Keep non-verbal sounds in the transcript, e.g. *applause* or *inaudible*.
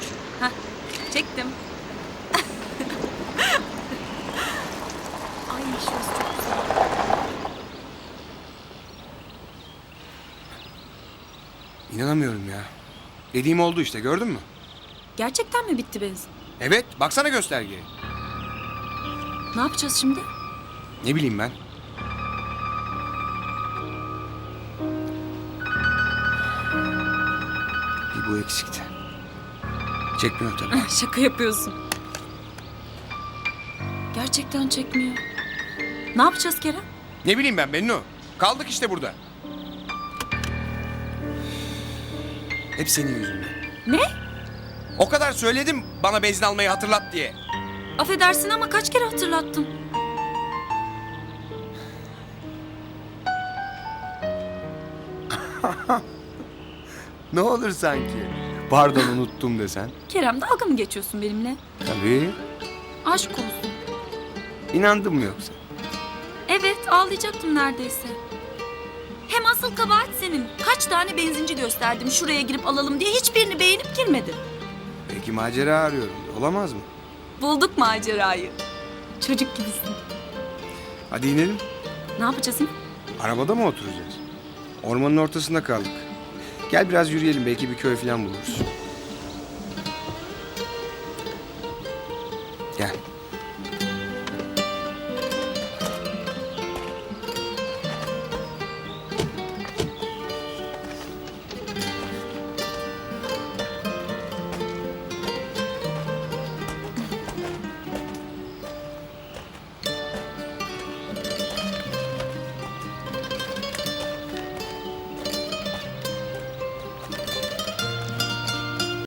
dur. Heh, çektim. Ay şurası çok güzel. İnanamıyorum ya. Dediğim oldu işte gördün mü? Gerçekten mi bitti benzin? Evet baksana göstergeye. Ne yapacağız şimdi? Ne bileyim ben. Bir bu eksikti. Çekmiyor tabii. Şaka yapıyorsun. Gerçekten çekmiyor. Ne yapacağız Kerem? ne bileyim ben Bennu. Kaldık işte burada. Hep senin yüzünden. Ne? O kadar söyledim bana benzin almayı hatırlat diye. Affedersin ama kaç kere hatırlattım. *laughs* Ne olur sanki. Pardon unuttum desen. Kerem dalga mı geçiyorsun benimle? Tabii. Aşk olsun. İnandın mı yoksa? Evet ağlayacaktım neredeyse. Hem asıl kabahat senin. Kaç tane benzinci gösterdim şuraya girip alalım diye hiçbirini beğenip girmedin. Belki macera arıyorum. Olamaz mı? Bulduk macerayı. Çocuk gibisin. Hadi inelim. Ne yapacağız yine? Arabada mı oturacağız? Ormanın ortasında kaldık. Gel biraz yürüyelim belki bir köy falan buluruz. Gel.